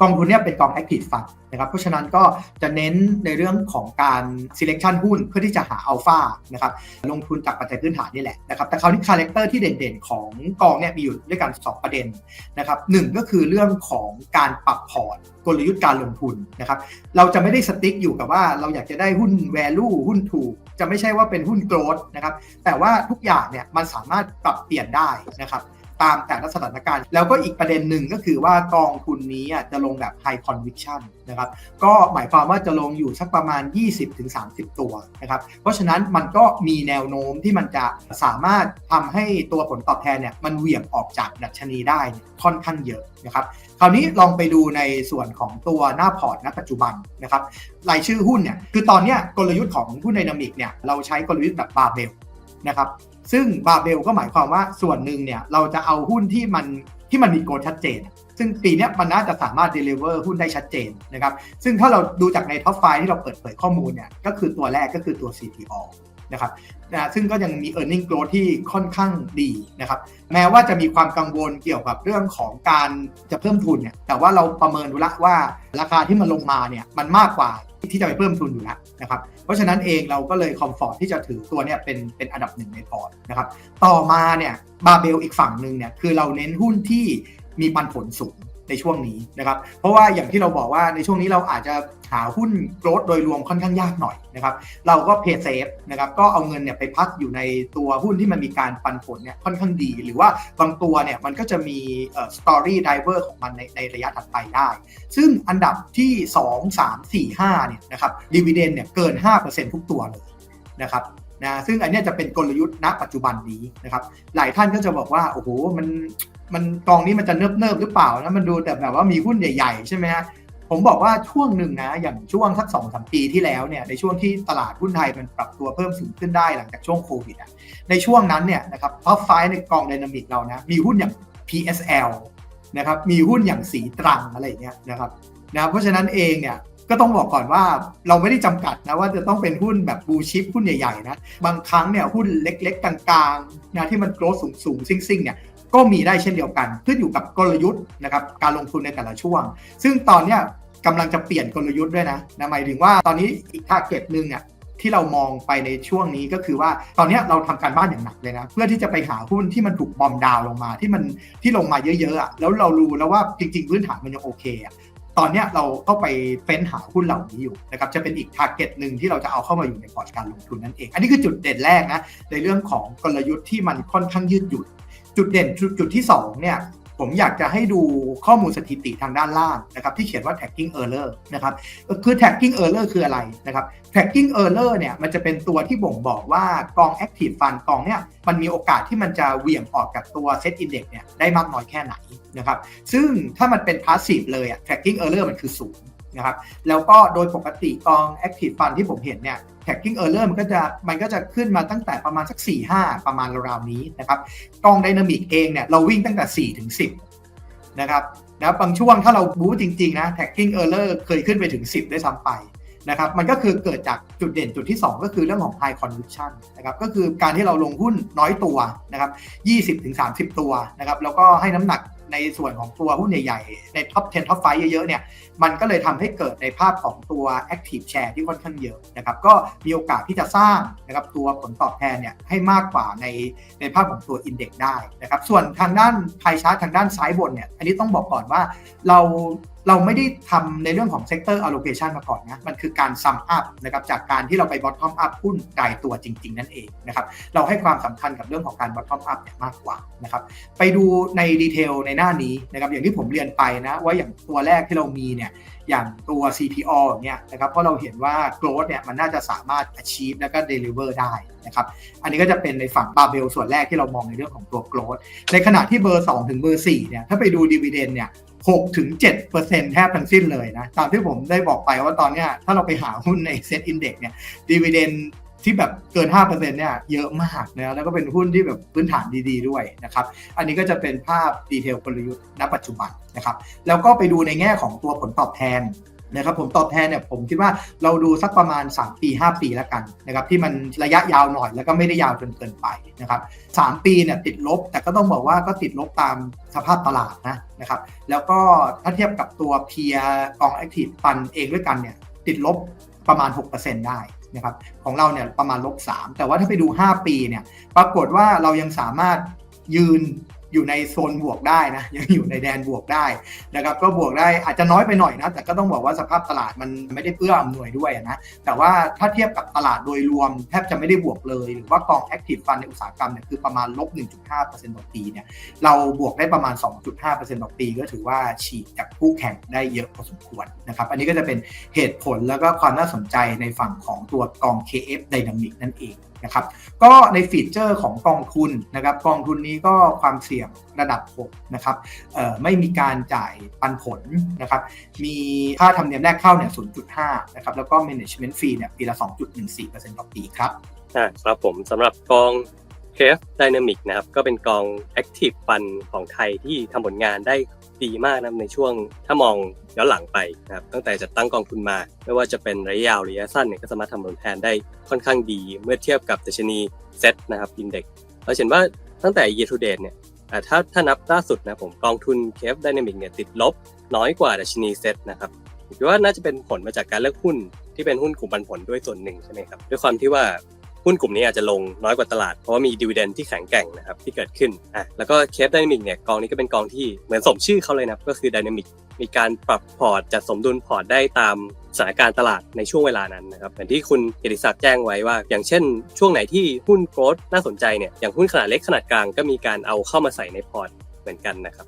กองทุนเนี่ยเป็นกอง Active Fund นะครับเพราะฉะนั้นก็จะเน้นในเรื่องของการ selection หุ้นเพื่อที่จะหาอัลฟานะครับลงทุนจากปัจจัยพื้นฐานนี่แหละนะครับแต่คราวนี้คาแรคเตอร์ที่เด่นๆ ของกองเนี่ยมีอยู่ด้วยกัน 2 ประเด็นนะครับหนึ่งก็คือเรื่องของการปรับพอร์ตกลยุทธ์การลงทุนนะครับเราจะไม่ได้สติ๊กอยู่กับว่าเราอยากจะได้หุ้น value หุ้นถูก จะไม่ใช่ว่าเป็นหุ้น growth นะครับแต่ว่าทุกอย่างเนี่ยมันสามารถปรับเปลี่ยนได้นะครับ ตามแต่ละสถานการณ์ แล้วก็อีกประเด็นหนึ่งก็คือว่ากองทุนนี้จะลงแบบ high conviction นะครับก็หมายความว่าจะลงอยู่สักประมาณ 20-30 ตัวนะครับเพราะฉะนั้นมันก็มีแนวโน้มที่มันจะสามารถทำให้ตัวผลตอบแทนเนี่ยมันเหวี่ยงออกจากดัชนีได้ค่อนข้างเยอะนะครับคราวนี้ลองไปดูในส่วนของตัวหน้าพอร์ตณปัจจุบันนะครับรายชื่อหุ้นเนี่ยคือตอนนี้กลยุทธ์ของหุ้นไดนามิกเนี่ยเราใช้กลยุทธ์แบบบาร์เบล นะครับซึ่งบาเบลก็หมายความว่าส่วนหนึ่งเนี่ยเราจะเอาหุ้นที่มันที่มันมีโกลชัดเจน ซึ่งปีนี้มันน่าจะสามารถ deliver หุ้นได้ชัดเจนนะครับซึ่งถ้าเราดูจากในท็อปไฟที่เราเปิดเผยข้อมูลเนี่ยก็คือตัวแรกก็คือตัว CPO นะครับนะซึ่งก็ยังมี e a r n i n g growth ที่ค่อนข้างดีนะครับแม้ว่าจะมีความกังวลเกี่ยวกับเรื่องของการจะเพิ่มทุนเนี่ยแต่ว่าเราประเมินดูละว่าราคาที่มันลงมาเนี่ยมันมากกว่าที่จะไปเพิ่มทุนอยู่แล้วนะครับ เพราะฉะนั้นเองเราก็เลยคอมฟอร์ตที่จะถือตัวเนี้ยเป็นเป็นอันดับหนึ่งในพอร์ตนะครับ ต่อมาเนี่ยบาเบลอีกฝั่งหนึ่งเนี่ยคือเราเน้นหุ้นที่มีปันผลสูง ในช่วงนี้นะครับเพราะว่าอย่างที่เราบอกว่าในช่วงนี้เราอาจจะหาหุ้นโกลดโดยรวมค่อนข้างยากหน่อยนะครับเราก็เพย์เซฟนะครับก็เอาเงินเนี่ยไปพักอยู่ในตัวหุ้นที่มันมีการปันผลเนี่ยค่อนข้างดี หรือว่าบางตัวเนี่ยมันก็จะมีสตอรี่ไดเวอร์ของมันในในระยะถัดไปได้ ซึ่งอันดับที่ 2 3 4 5เนี่ยนะครับดีเวเดนเนี่ยเกิน 5%ทุกตัวเลยนะครับ นะซึ่งอันนี้จะเป็นกลยุทธ์ณปัจจุบันนี้นะครับ หลายท่านก็จะบอกว่าโอ้โหมันมันกองนี้มันจะเนิบเนิบหรือเปล่านะมันดูแต่แบบว่ามีหุ้นใหญ่ ๆ ใช่ไหมฮะผมบอกว่าช่วงหนึ่งนะอย่างช่วงสักสองสามปีที่แล้วเนี่ยในช่วงที่ตลาดหุ้นไทยมันปรับตัวเพิ่มสูงขึ้นได้หลังจากช่วงโควิดอะในช่วงนั้นเนี่ยนะครับท็อปไฟในกองดินามิกเรานะมีหุ้นอย่าง PSL นะครับมีหุ้นอย่างสีตรังอะไรเงี้ยนะครับนะเพราะฉะนั้นเองเนี่ย ก็ต้องบอกก่อนว่าเราไม่ได้จำกัดนะว่าจะต้องเป็นหุ้นแบบบูชิปหุ้นใหญ่ๆนะบางครั้งเนี่ยหุ้นเล็กๆกลางๆนะที่มันโกลสูงสูงซิ่งๆเนี่ยก็มีได้เช่นเดียวกันขึ้นอยู่กับกลยุทธ์นะครับการลงทุนในแต่ละช่วง ซึ่งตอนเนี้ยกำลังจะเปลี่ยนกลยุทธ์ด้วยนะนะหมายถึงว่าตอนนี้อีกทาร์เก็ตหนึ่งเนี่ยที่เรามองไปในช่วงนี้ก็คือว่าตอนนี้เราทำการบ้านอย่างหนักเลยนะ เพื่อที่จะไปหาหุ้นที่มันถูกบอมดาวลงมาที่มันที่ลงมาเยอะๆอะแล้วเรารู้แล้วว่าจริง ๆ พื้นฐานมันยังโอเคอะ ตอนนี้เราเข้าไปเฟ้นหาหุ้นเหล่านี้อยู่นะครับจะเป็นอีกทาร์เก็ตหนึ่งที่เราจะเอาเข้ามาอยู่ในพอร์ตการลงทุนนั่นเอง อันนี้คือจุดเด่นแรกนะในเรื่องของกลยุทธ์ที่มันค่อนข้างยืดหยุ่นจุดเด่นจุดที่2เนี่ย ผมอยากจะให้ดูข้อมูลสถิติทางด้านล่างนะครับที่เขียนว่า tagging error นะครับคือ tagging error คืออะไรนะครับ tagging error เนี่ยมันจะเป็นตัวที่บ่งบอกว่ากอง active fund กองเนี่ยมันมีโอกาสที่มันจะเหวี่ยงออกจากตัว set index เนี่ยได้มากน้อยแค่ไหนนะครับซึ่งถ้ามันเป็น passive เลยอะ tagging error มันคือศูนย์ นะครับแล้วก็โดยปกติกอง active fund ที่ผมเห็นเนี่ย tracking error มันก็จะมันก็จะขึ้นมาตั้งแต่ประมาณสัก 4 5 ประมาณราวๆนี้นะครับกองไดนามิกเองเนี่ยเราวิ่งตั้งแต่ 4 ถึง 10 นะครับนะบางช่วงถ้าเราบู๊จริงๆนะ tracking error เคยขึ้นไปถึง 10 ได้ซ้ำไปนะครับมันก็คือเกิดจากจุดเด่นจุดที่ 2 ก็คือเรื่องของ high conviction นะครับก็คือการที่เราลงหุ้นน้อยตัวนะครับ20-30 ตัวนะครับแล้วก็ให้น้ำหนัก ในส่วนของตัวหุ้นใหญ่ๆ ในท็อป 10ท็อป5เยอะๆเนี่ยมันก็เลยทำให้เกิดในภาพของตัว active share ที่ค่อนข้างเยอะนะครับก็มีโอกาสที่จะสร้างนะครับตัวผลตอบแทนเนี่ยให้มากกว่าในในภาพของตัว index ได้นะครับส่วนทางด้านไพชาร์ตทางด้านซ้ายบนเนี่ยอันนี้ต้องบอกก่อนว่าเรา เราไม่ได้ทำในเรื่องของ sector allocation มาก่อนนะมันคือการ sum up นะครับจากการที่เราไป bottom up หุ้นรายตัวจริง ๆ นั่นเองนะครับเราให้ความสำคัญกับเรื่องของการ bottom up เนี่ยมากกว่านะครับไปดูในดีเทลในหน้านี้นะครับอย่างที่ผมเรียนไปนะว่าอย่างตัวแรกที่เรามีเนี่ยอย่างตัว CPO เนี่ยนะครับเพราะเราเห็นว่า growth เนี่ยมันน่าจะสามารถ achieve แล้วก็ deliver ได้นะครับอันนี้ก็จะเป็นในฝั่งบาเบลส่วนแรกที่เรามองในเรื่องของตัว growth ในขณะที่เบอร์ 2 ถึงเบอร์4เนี่ยถ้าไปดู dividend เนี่ย 6ถึง7%แทบทั้งสิ้นเลยนะ ตามที่ผมได้บอกไปว่าตอนนี้ถ้าเราไปหาหุ้นในเซ็ตอินเด็กเนี่ยดีเวเดนที่แบบเกิน 5%เนี่ยเยอะมากนะแล้วก็เป็นหุ้นที่แบบพื้นฐานดีๆด้วยนะครับ อันนี้ก็จะเป็นภาพดีเทลกลยุทธ์ณปัจจุบันนะครับ แล้วก็ไปดูในแง่ของตัวผลตอบแทน นะครับผมตอบแทนเนี่ยผมคิดว่าเราดูสักประมาณ 3 ปี 5 ปีแล้วกันนะครับที่มันระยะยาวหน่อยแล้วก็ไม่ได้ยาวจนเกินไปนะครับ3ปีเนี่ยติดลบ แต่ก็ต้องบอกว่าก็ติดลบตามสภาพตลาดนะนะครับแล้วก็ถ้าเทียบกับตัวเพียกอง Active Fund เองด้วยกันเนี่ยติดลบประมาณ 6%ได้นะครับของเราเนี่ยประมาณลบ3แต่ว่าถ้าไปดู 5 ปีเนี่ยปรากฏว่าเรายังสามารถยืน อยู่ในโซนบวกได้นะยังอยู่ในแดนบวกได้นะครับก็บวกได้อาจจะน้อยไปหน่อยนะ แต่ก็ต้องบอกว่าสภาพตลาดมันไม่ได้เอื้ออำนวยด้วยนะแต่ว่าถ้าเทียบกับตลาดโดยรวมแทบจะไม่ได้บวกเลย หรือว่ากอง Active Fund ในอุตสาหกรรมเนี่ยคือประมาณลบ 1.5%ต่อปีเนี่ยเราบวกได้ประมาณ 2.5%ต่อปี ก็ถือว่าฉีกจากคู่แข่งได้เยอะพอสมควรนะครับอันนี้ก็จะเป็นเหตุผลแล้วก็ความน่าสนใจในฝั่งของตัวกอง KF Dynamic นั่นเอง นะครับ ก็ในฟีเจอร์ของกองทุนนะครับ กองทุนนี้ก็ความเสี่ยงระดับ 6 นะครับไม่มีการจ่ายปันผลนะครับ มีค่าธรรมเนียมแรกเข้าเนี่ย 0.5 นะครับ แล้วก็ management fee เนี่ยปีละ 2.14%ต่อปีครับอ่าครับผมสำหรับกอง KF Dynamic นะครับก็เป็นกอง Active Fund ของไทยที่ทำผลงานได้ดีมากนะครับในช่วงถ้ามองย้อนหลังไปนะครับตั้งแต่จัดตั้งกองทุนมา ไม่ว่าจะเป็นระยะยาวหรือระยะสั้นเนี่ยก็สามารถทำผลแทนได้ค่อนข้างดี เมื่อเทียบกับดัชนีเซ็ตนะครับอินเด็กเราเห็นว่าตั้งแต่ year to date เนี่ยถ้าถ้านับล่าสุดนะผมกองทุน KF Dynamic เนี่ยติดลบน้อยกว่าดัชนีเซ็ตนะครับผมคิดว่าน่าจะเป็นผลมาจากการเลือกหุ้นที่เป็นหุ้นกลุ่มปันผลด้วยส่วนหนึ่งใช่ไหมครับด้วยความที่ว่า หุ้นกลุ่มนี้อาจจะลงน้อยกว่าตลาด เพราะว่ามีดีเวเดนที่แข็งแกร่งนะครับที่เกิดขึ้นอะแล้วก็เคฟไดนามิกเนี่ยกองนี้ก็เป็นกองที่เหมือนสมชื่อเขาเลยนะก็คือไดนามิกมีการปรับพอร์ตจัดสมดุลพอร์ตได้ตามสถานการณ์ตลาดในช่วงเวลานั้นนะครับเหมือนที่คุณเกียรติศักดิ์แจ้งไว้ว่า อย่างเช่น ช่วงไหนที่หุ้นโกรดน่าสนใจเนี่ยอย่างหุ้นขนาดเล็กขนาดกลางก็มีการเอาเข้ามาใส่ในพอร์ตเหมือนกันนะครับ